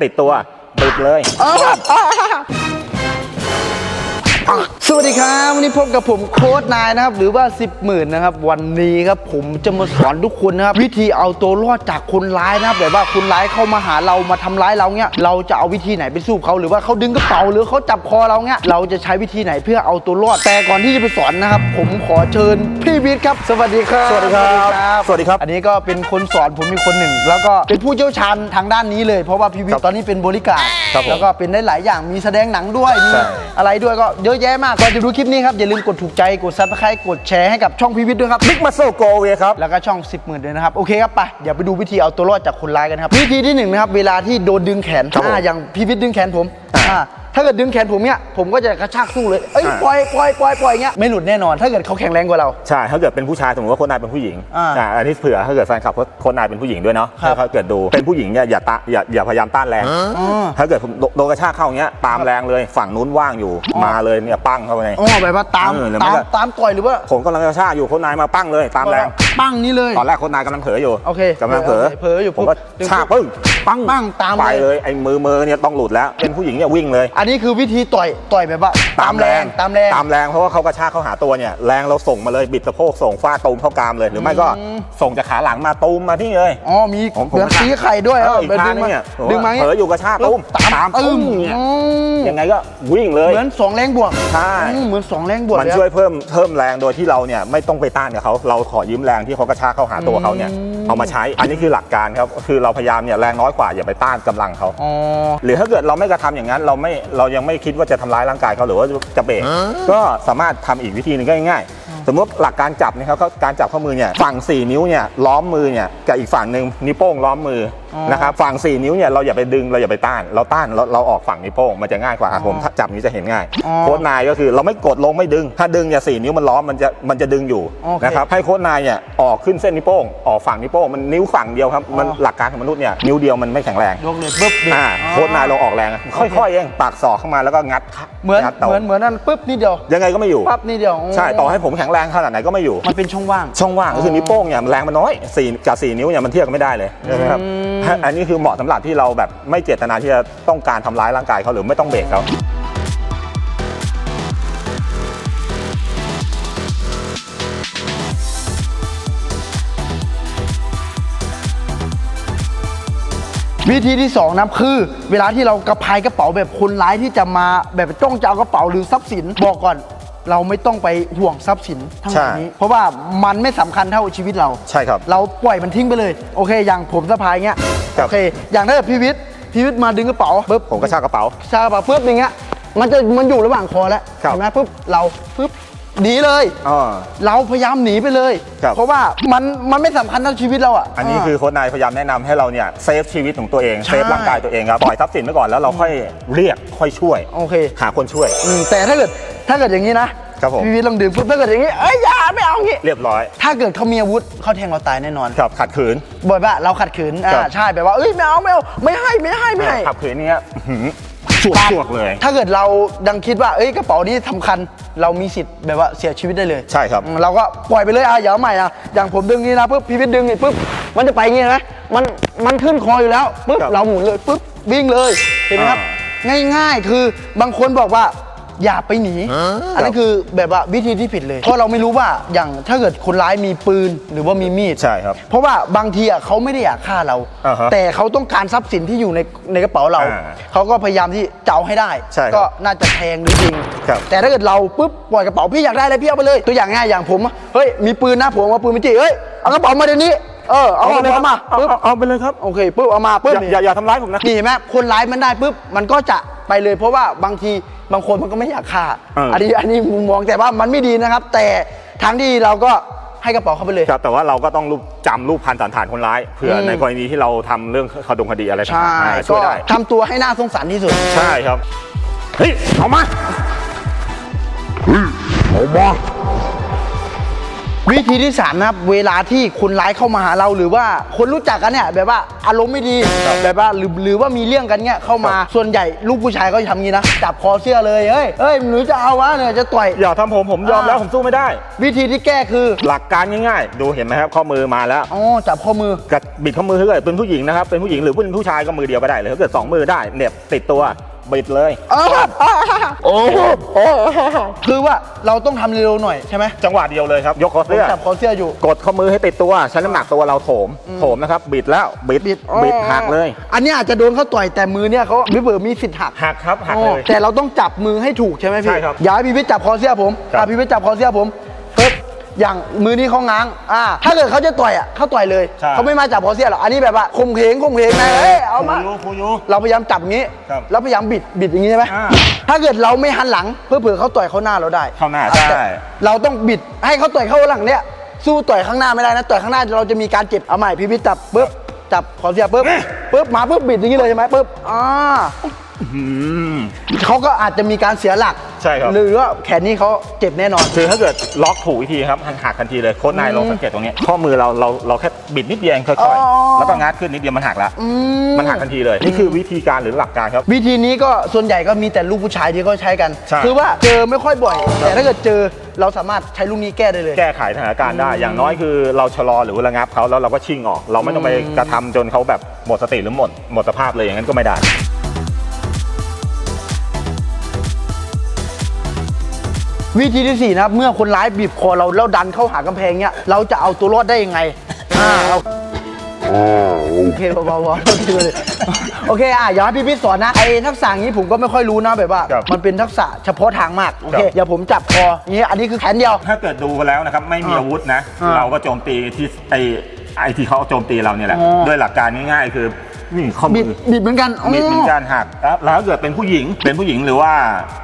ติดตัวติดเลย สวัสดีครับ วันนี้พบกับผมโค้ดนายนะครับ หรือว่า 10หมื่นนะครับ วันนี้ครับผมจะมาสอนทุกคนนะครับ วิธีเอาตัวรอดจากคนร้ายนะครับแบบว่าคนร้ายเข้ามาหาเรามาทำร้ายเราเนี้ยเราจะเอาวิธีไหนไปสู้เขาหรือว่าเขาดึงกระเป๋าหรือเขาจับคอเราเนี้ยเราจะใช้วิธีไหนเพื่อเอาตัวรอดแต่ก่อนที่จะไปสอนนะครับ ผมขอเชิญพี่วิทย์ครับ สวัสดีครับสวัสดีครับสวัสดีครับ อันนี้ก็เป็นคนสอนผมมีคนหนึ่ง แล้วก็เป็นผู้เชี่ยวชาญทางด้านนี้เลยเพราะว่าพี่วิทย์ตอนนี้เป็นบริการครับผมแล้วก็เป็นได้หลายอย่างมีแสดงหนังด้วยมีใช่อะไรด้วยก็เยอะแยะมากก่อนจะดูคลิปนี้ครับ อย่าลืมกดถูกใจ กดซับสไครต์กดแชร์ให้กับช่องพีวิทย์ด้วยครับบิ๊กมาโซโกเวครับ แล้วก็ช่อง 10หมื่นด้วยนะครับ โอเคครับไปเดี๋ยวไปดูวิธีเอาตัวรอดจากคนร้ายกันครับ วิธีที่หนึ่งนะครับ เวลาที่โดนดึงแขนครับผม อ่าอย่างพีวิทย์ดึงแขนผมอ่าอ่า ถ้าเกิดดึงแขนผมเนี่ยผมก็จะกระชากสู้เลยเอ้ยอ่าปล่อยปล่อยปล่อยปล่อยเงี้ยไม่หลุดแน่นอน ถ้าเกิดเขาแข็งแรงกว่าเรา ใช่ ถ้าเกิดเป็นผู้ชายสมมติว่าโคนนายเป็นผู้หญิงอ่าอ่าอันนี้เผื่อถ้าเกิดแฟนคลับโคนนายเป็นผู้หญิงด้วยเนาะครับ ถ้าเกิดดูเป็นผู้หญิงเนี่ยอย่าตะอย่าอย่าพยายามต้านแรง อ๋อ ถ้าเกิดผมโดโดนกระชากเข้าอย่างเงี้ยตามแรงเลยฝั่งนู้นว่างอยู่อ๋อมาเลยเนี่ยปั้งเข้าไปใน อ๋อแบบว่าตามเออหรือตาไม่มก็ ตามต่อยหรือว่าผมกำลังกระชากอยู่โคนนายมาปั้งเลยตามแรง ปั้งนี่เลย ตอนแรกโคนนายกำลังเผลออยู่โอเคกำลังเผลอเผลออยู่ผมก็ปุ๊บชากปึ้งปั้งปั้งตามไปเลย เลยไอ้มือมือเนี่ยต้องหลุดแล้ว เป็นผู้หญิงเนี่ยวิ่งเลยอันนี้คือวิธีต่อยต่อยแบบว่าตามแรงตามแรงตามแรงเพราะว่าเขากระชากเข้าหาตัวเนี่ยแรงเราส่งมาเลยบิดสะโพกส่งฟาดตูมเข้ากรามเลย หรือไม่ก็อืมส่งจากขาหลังมาตูมมาที่เลยอ๋อมีผมเหมือนผมตีไข่ด้วยเออเอออีกไปทาดึงงนึมางเนี่ยดึงมาเผลออยู่กระชากตูมตามตามตึ้ตุ้มมเนี่ยอืมยังไงก็วิ่งเลยเหมือนสองแรงบวกใช่อืมเหมือนสองแรงบวกมันเลยช่วยเพิ่มเพิ่มแรงโดยที่เราเนี่ยไม่ต้องไปต้านกับเขาเราขอยืมแรงที่เขากระชากเข้าหาตัวเขาเนี่ยอืมเอามาใช้อันนี้คือหลักการครับคือเราพยายามเนี่ยแรงน้อยกว่าอย่าไปต้านกำลังเขาอ๋อหรือถ้าเกิดเราไม่กระทำอย่างนั้นเราไม่เรายังไม่คิดว่าจะทำร้ายร่างกายเขาหรือว่าจะเบรกก็สามารถทำอีกวิธีหนึงก็ง่ายๆ สมมติหลักการจับนะครับก็การจับข้อมือเนี่ยฝั่ง 4 นิ้วเนี่ยล้อมมือเนี่ยกับอีกฝั่งหนึ่งนิ้วโป้งล้อมมือออ นะครับฝั่ง 4 นิ้วเนี่ยเราอย่าไปดึงเราอย่าไปต้าน เราต้านเราเราออกฝั่งนิ้วโป้งมันจะง่ายกว่าอะผมจับนี้จะเห็นง่ายอ๋อโค้ดนายก็คือเราไม่กดลงไม่ดึง ถ้าดึงเนี่ยสี่นิ้วมันล้อมมันจะมันจะดึงอยู่โอเคนะครับให้โค้ดนายเนี่ยออกขึ้นเส้นนิ้วโป้งออกฝั่งนิ้วโป้งมันนิ้วฝั่งเดียวครับมันอ๋อหลักการของมนุษย์เนี่ยนิ้วเดียวมันไม่แข็งแรงยกเลยปุ๊บเบรกอ่าอ๋อโค้ดนายเราออกแรงอะโอเคค่อยๆเองปากศอกเข้ามาแล้วก็งัดเหมือนงัดต่เหมือนเหมือนนั่นปุ๊บนี่เดียวยังไงก็ไม่อยู่ปั๊บนี่เดียวใช่ต่อให้ผมแข็งแรงขนาดไหนก็ไม่อยู่มันเป็นช่องว่างช่องว่างก็คือนิ้วโป้งเนี่ยมันแรงมันน้อยสี่กับสี่นิ้วเนี่ยมันเทียบกันไม่ได้เลยใช่ไหมครับอืมอันนี้คือเหมาะสำหรับที่เราแบบไม่เจตนาที่จะต้องการทำร้ายร่างกายเขาหรือไม่ต้องเบรกเขาวิธีที่สองนะคือ เวลาที่เรากระพายกระเป๋าแบบคนร้ายที่จะมาแบบจ้องจะเอากระเป๋าหรือทรัพย์สินบอกก่อน เราไม่ต้องไปห่วงทรัพย์สินทั้งหมดนี้ เพราะว่ามันไม่สำคัญเท่าชีวิตเรา ใช่ครับ เราปล่อยมันทิ้งไปเลย โอเค อย่างผมสะพายเงี้ยครับโอเค อย่างถ้าเกิดพี่วิทย์พี่วิทย์มาดึงกระเป๋าปุ๊บผมก็ชากกระเป๋าชากระเป๋าปุ๊บอย่างเงี้ย มันจะมันอยู่ระหว่างคอแล้วครับเห็นไหมปุ๊บเราปุ๊บ หนีเลยอ๋อ เราพยายามหนีไปเลย ครับ เพราะว่ามันมันไม่สำคัญเท่าชีวิตเราอะ อันนี้คือโค้ชนายพยายามแนะนำให้เราเนี่ยเซฟชีวิตของตัวเองใช่ เซฟร่างกายตัวเองครับปล่อยทรัพย์สินไว้ก่อนแล้วเราค่อยเรียกค่อยช่วย โอเคหาคนช่วย อืมแต่ถ้าเกิดถ้าเกิดอย่างนี้นะครับผมพี่วิทย์ลองดื่มปุ๊บถ้าเกิดอย่างนี้เอ้ยอย่าไม่เอางี้ เรียบร้อยถ้าเกิดเขามีอาวุธเขาแทงเราตายแน่นอนครับขัดขืน บ่อยปะเราขัดขืนอ่าครับ ใช่แบบว่าเอ้ยไม่เอาไม่เอาไม่ให้ไม่ให้ไม่ให้ขับขืนเนี้ยหืม สวกสวกเลย ถ้าเกิดเราดังคิดว่าเอ้ยกระเป๋านี้สำคัญ เรามีสิทธิ์แบบว่าเสียชีวิตได้เลยใช่ครับอืมเราก็ปล่อยไปเลยอะอย่าเอาใหม่อะอย่างผมดึงนี้นะปุ๊บพี่วิทย์ดึงนี่ปุ๊บมันจะไปอย่างงี้นะมันมันขึ้นคออยู่แล้วปุ๊บครับเราหมุนเลยปุ๊บวิ่งเลยเห็นไหมครับอ่ง่าย ๆ คือบางคนบอกว่า อย่าไปหนี อันนั้นคือแบบว่าวิธีที่ผิดเลย เพราะเราไม่รู้ว่าอย่างถ้าเกิดคนร้ายมีปืนหรือว่ามีมีดใช่ครับเพราะว่าบางทีอะเขาไม่ได้อยากฆ่าเรา อ่าฮะแต่เขาต้องการทรัพย์สินที่อยู่ในในกระเป๋าเรา อ่าเขาก็พยายามที่จะเอาให้ได้ ใช่ครับก็น่าจะแทงหรือยิงครับ แต่ถ้าเกิดเราปุ๊บปล่อยกระเป๋าพี่อยากได้อะไรพี่เอาไปเลย ตัวอย่างง่ายอย่างผมอะเฮ้ยมีปืนนะผมเอาปืนมาจี้เฮ้ยเอากระเป๋ามาเดี๋ยวนี้เออเอากระเป๋ามาเอาปุ๊บเอาเอาไปเลยครับโอเคปุ๊บเอามาปุ๊บ อย่าอย่าอย่าทำร้ายผมนะ นี่เห็นไหมคนร้ายมันได้ปุ๊บมันก็จะ ไปเลย เพราะว่าบางทีบางคนมันก็ไม่อยากฆ่าเอออัอั นนี้อันนี้มุมมองแต่ว่ามันไม่ดีนะครับ แต่ทางที่เราก็ให้กระเป๋าเขาไปเลย ครับแต่ว่าเราก็ต้องรูปจำรูปพันสันฐานคนร้ายเผื่ออม ในกรณีที่เราทำเรื่องคดงคดีอะไรต่างใช่ๆอ่าช่ก็วยได้ทำตัวให้น่าสงสารที่สุด ใช่ครับเฮ้ยเอามา เอามา วิธีที่สามนะครับเวลาที่คนร้ายเข้ามาหาเราหรือว่าคนรู้จักกันเนี่ยแบบว่าอารมณ์ไม่ดีแบบว่าหรือหรือว่ามีเรื่องกันเนี่ยเข้ามาส่วนใหญ่ลูกผู้ชายก็จะทำงี้นะจับคอเสื้อเลยเฮ้ยเฮ้ยหนูจะเอาวะเนี่ยจะต่อยอย่าทำผมผมยอมแล้วอ่าผมสู้ไม่ได้ วิธีที่แก้คือหลักการง่ายๆ ดูเห็นไหมครับข้อมือมาแล้วอ๋อจับข้อมือกระบิดข้อมือถ้าเกิดเป็นผู้หญิงนะครับเป็นผู้หญิงหรือเป็นผู้ชายก็มือเดียวก็ได้เลยถ้าเกิดสองมือได้เหน็บติดตัว บิดเลย โอ้คือว่าเราต้องทำเร็วๆหน่อยใช่ไหมจังหวะเดียวเลยครับ ยกคอผมเสื้อ จับคอเสื้ออยู่ กดข้อมือให้ติดตัวใช้น้ำหนักตัวเราโถมโถมนะครับ บิดแล้วบิดบิดบิดหักเลยอันนี้อาจจะโดนเขาต่อยแต่มือเนี่ยเขาวิเบอร์มีสิทธิ์หักหักครับหักอ๋เลอยแต่เราต้องจับมือให้ถูกใช่ไหมพี่ใช่ครับอย่าให้พี่วิทย์จับคอเสื้อผมครับ อะพี่วิทย์จับคอเสื้อผมปึ๊บ อย่างมือนี้เขาง้าง อ่า ถ้าเกิดเขาจะต่อยอะเขาต่อยเลย ใช่ เขาไม่มาจับคอเสื้อหรอก อันนี้แบบว่าข่มเหงข่มเหงนะเอ้ยเอามาฟูยูฟูยู เราพยายามจับอย่างนี้ ครับแล้วพยายามบิด บิดอย่างนี้ใช่ไหมอ่าถ้าเกิดเราไม่หันหลัง เพื่อเผื่อเขาต่อยเข้าหน้าเราได้เข้าหน้าอะได้เราต้องบิดให้เขาต่อยเข้าหลังเนี่ยสู้ต่อยข้างหน้าไม่ได้นะ ต่อยข้างหน้าเราจะมีการเจ็บ เอาใหม่พี่วิทย์จับปึ๊บ จับคอเสื้อปึ๊บปึ๊บมาปึ๊บบิดอย่างนี้เลยใช่ไหมปึ๊บ อ่าอืม เขาก็อาจจะมีการเสียหลักใช่ครับ หรือว่าแขนนี้เขาเจ็บแน่นอน คือถ้าเกิดล็อกถูกวิธีครับหันหักทันทีเลยโค้ชนายลองสังเกตตรงนี้ข้อมือเราเราเราแค่บิดนิดเดียวเองค่อยอ๋อๆแล้วก็งัดขึ้นนิดเดียวมันหักละอืมันหักทันทีเลยนี่คือวิธีการหรือหลักการครับ วิธีนี้ก็ส่วนใหญ่ก็มีแต่ลูกผู้ชายที่เขาใช้กัน ใช่ คือว่าเจอไม่ค่อยบ่อย แต่ถ้าเกิดเจอเราสามารถใช้ลูกนี้แก้ได้เลย แก้ไขสถานการณ์ได้ อย่างน้อยคือเราชะลอหรือว่าระงับเขาแล้วเราก็ชิ่งออก เราไม่ต้องไปกระทำจนเขาแบบหมดสติหรือหมดหมดสภาพเลยอย่างนั้นก็ไม่ได้ วิธีที่สี่นะครับเมื่อคนร้ายบีบคอเราแล้วดันเข้าหากำแพงเนี้ยเราจะเอาตัวรอดได้ยังไงอ่าเอาโอเคเบาๆเบาๆโอเคเลยโอเคอะอย่าให้พี่พิษสอนนะไอ้ทักษะอย่างนี้ผมก็ไม่ค่อยรู้นะแบบว่า ครับมันเป็นทักษะเฉพาะทางมากโอเคครับ อย่าผมจับคออย่างนี้อันนี้คือแขนเดียว ถ้าเกิดดูกันแล้วนะครับไม่มีอ่าอาวุธนะ อ่าเราก็โจมตีที่ไอไอที่เขาโจมตีเราเนี่ยแหละ อ๋อด้วยหลักการง่ายๆ คือ นี่ข้อบิมืดอ บิดเหมือนกันอ๋อบิดเหมือนกันหักแล้วแล้วถ้าเกิดเป็นผู้หญิง เป็นผู้หญิงหรือว่า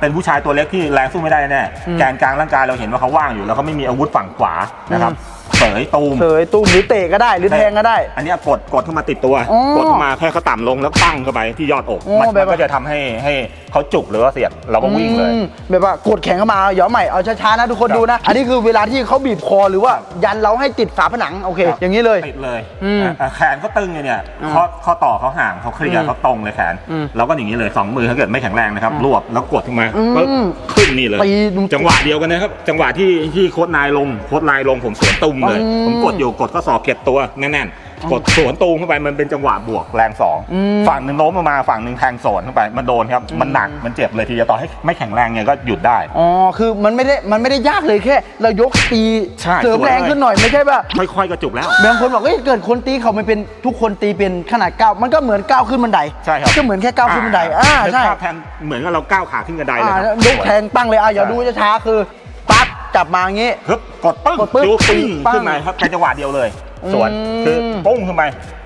เป็นผู้ชายตัวเล็กที่แรงสู้ไม่ได้แน่แกนกลางร่างกายเราเห็นว่าเขาว่างอยู่แล้วเขาไม่มีอาวุธฝั่งขวานะครับ เสยตูมเสยตุ้มหรือเตะก็ได้หรือแทงก็ได้ อันเนี้ยกดกดเข้ามาติดตัว อ๋อกดเข้ามาแค่เขาต่ำลงแล้วตั้งเข้าไปที่ยอดอกอ๋อมันแบบ มันก็จะทำให้ให้เขาจุกหรือว่าเสียดเราก็วิ่งเลย อืมแบบว่ากดแข็งเข้ามาเอาเดี๋ยวใหม่เอาช้าๆนะทุกคนครับ ดูนะ อันนี้คือเวลาที่เขาบีบคอหรือว่ายันเราให้ติดฝาผนังโอเค อย่างนี้เลย ติดเลยอืมอะแขนเขาตึงเลยเนี่ยอืมข้อข้อต่อเขาห่างเขาเคลียอืร์มเขาตรงเลยแขน อืมเราก็อย่างนี้เลยสองมือถ้าเกิดไม่แข็งแรงนะครับ รวบแล้วกดขึ้นมาอืมปึ๊บขึ้นนี่เลย ตีดูจังหวะเดียวกันนะครับ จังหวะที่ที่โค้ดนายลงโค้ดนายลงผมสวนตุ้มเลยอืมผมกดอยู่กดข้อศอกเก็บตัวแน่นๆ กดสวนตูมเข้าไปมันเป็นจังหวะบวกแรงสองอืมฝั่งหนึ่งโน้มลงมาฝั่งหนึ่งแทงสวนเข้าไปมันโดนครับมันหนักมันเจ็บเลยทีเดียวต่อให้ไม่แข็งแรงเนี่ยก็หยุดได้อ๋อคือมันไม่ได้มันไม่ได้ยากเลยแค่ เรายกตีใช่เสริมแรงขึ้นหน่อยไม่ใช่ป่ะค่อยๆก็จุกแล้วบางคนบอกเอ้ยเกิดคนตีเขาไม่เป็นทุกคนตีเป็นขนาดก้าวมันก็เหมือนก้าวขึ้นบันไดใช่ครับก็เหมือนแค่ก้าวขึ้นบันไดอ่านึกใช่ภาพแทนเหมือนกับเราก้าวขาขึ้นกระไดเลยอ่าครับยกแทงปั้งเลยอะอย่าดูช้าๆคือปั๊บ จับมาอย่างงี้ ฮึบกดปึ้งกดปึ้งดูปึ้งปั้งขึ้นมาครับเป็นจังหวะเดียวเลย สวนอืมคือปุ้งขึ้นไป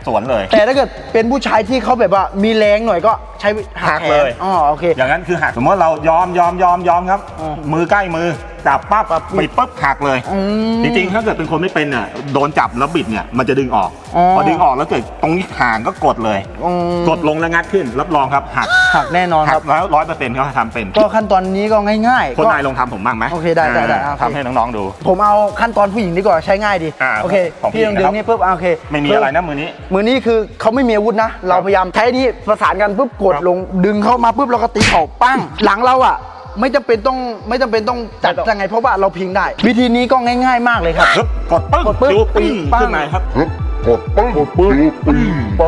สวนเลย แต่ถ้าเกิดเป็นผู้ชายที่เขาแบบว่ามีแรงหน่อยก็ใช้หัหักกแขเลนยอ๋อโอเค อย่างนั้นคือหักสมมติเรายอมยอมยอมยอมครับ อืมมือใกล้มือจับปั๊บบิดปุ๊บหักเลย อืมจริงๆ ถ้าเกิดเป็นคนไม่เป็นอะโดนจับแล้วบิดเนี่ยมันจะดึงออก อ๋อ พอดึงออกแล้วเกิดตรงนี้ห่างก็กดเลย อืมกดลงแล้วงัดขึ้นรับรองครับหักหักแน่นอนหัครักบแล้วร้อยเปอร์เซ็นต์เขาทำเป็น ก็ขั้นตอนนี้ก็ง่ายๆคนก็ นายลองทำผมบ้างไหมโอเคได้ได้ได้อ่าโอเค ทำให้น้องๆดู ผมเอาขั้นตอนผู้หญิงดีกว่าใช้ง่ายดี อ่าโอเค ของผู้พี่หญิลงองดึนะครังบนี่ปุ๊บอ่าโอเคไม่มีอะไรนะมือนี้มือนี้คือเขาไม่มีอาวุธนะ เราพยายามใช้นี่ประสานกันปุ๊บกดครับลง ดึงเข้ามาปุ๊บเราก็ตีเข่าปั้ง หลังเราอะไม่จำเป็นต้องไม่จำเป็นต้องจัดไม่ต้องยังไงเพราะว่าเราพิงได้ วิธีนี้ก็ง่าย ๆ มากเลยครับฮึบกดปึ้งกดปึ้งจูปึ้งปั้งขึ้นมาครับฮึบกดปึ้งกดปึ้งปึ้ง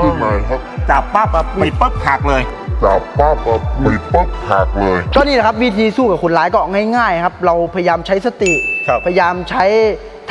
ขึ้นมาครับจับปั๊บบิดปุ๊บหักเลยจับปั๊บแบบปิดปุ๊บหักเลย ก็นี่แหละครับวิธีสู้กับคนร้ายก็ง่าย ๆ ครับ เราพยายามใช้สติครับพยายามใช้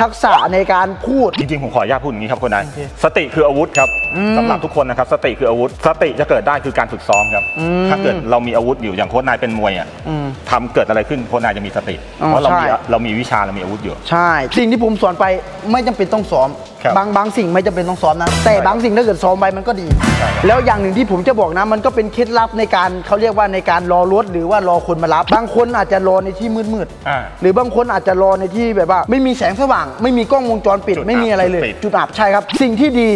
ทักษะในการพูด จริงๆ ผมขออนุญาตพูดอย่างนี้ครับคนนายโอเคสติคืออาวุธครับอืมสำหรับทุกคนนะครับ สติคืออาวุธ สติจะเกิดได้คือการฝึกซ้อมครับอืมถ้าเกิดเรามีอาวุธอยู่อย่างโค้ชนายเป็นมวยอะอืมทำเกิดอะไรขึ้นโค้ชนายจะมีสติอ๋อเพราะเรามีใช่เรามีวิชาเรามีอาวุธอยู่ ใช่ สิ่งที่ผมสอนไปไม่จำเป็นต้องซ้อม ครับบางบางสิ่งไม่จำเป็นต้องซ้อมนะ แต่บางสิ่งถ้าเกิดซ้อมไปมันก็ดี ใช่ครับ แล้วอย่างหนึ่งที่ผมจะบอกนะ มันก็เป็นเคล็ดลับในการเขาเรียกว่าในการรอรถหรือว่ารอคนมารับบางคนอาจจะรอในที่มืดๆอ่าหรือบางคนอาจจะรอในที่แบบว่า ไม่มีแสงสว่าง ไม่มีกล้องวงจรปิด จุดอับไม่มีอะไรเลย จุดปิดจุดอับใช่ครับ สิ่งที่ดี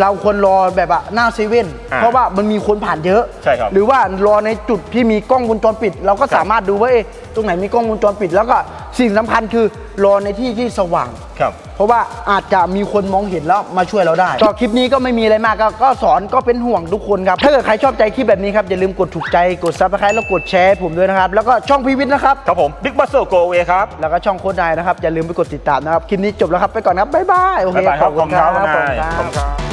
เราควรรอแบบว่าหน้าเซเว่นอ่าเพราะว่ามันมีคนผ่านเยอะ ใช่ครับ หรือว่ารอในจุดที่มีกล้องวงจรปิด เราก็สามารถดูว่าเอ๊ะตรงไหนมีกล้องวงจรปิด แล้วก็สิ่งสำคัญคือ รอในที่ที่สว่าง ครับ เพราะว่าอาจจะมีคนมองเห็นแล้วมาช่วยเราได้ก็คลิปนี้ก็ไม่มีอะไรมากก็ก็สอนก็เป็นห่วงทุกคนครับ ถ้าเกิดใครชอบใจคลิปแบบนี้ครับ อย่าลืมกดถูกใจกดซับสไครต์แล้วกดแชร์ให้ผมด้วยนะครับ แล้วก็ช่องพีวิทย์นะครับ ครับผมบิ๊กบัสเซอร์โกเวครับ แล้วก็ช่องโค้ดนายนะครับ อย่าลืมไปกดติดตามนะครับ คลิปนี้จบแล้วครับไปก่อนครับบ๊ายบายโอเคบ๊ายบายครับขอบคุณครับขอบนายณขอบคุณครับ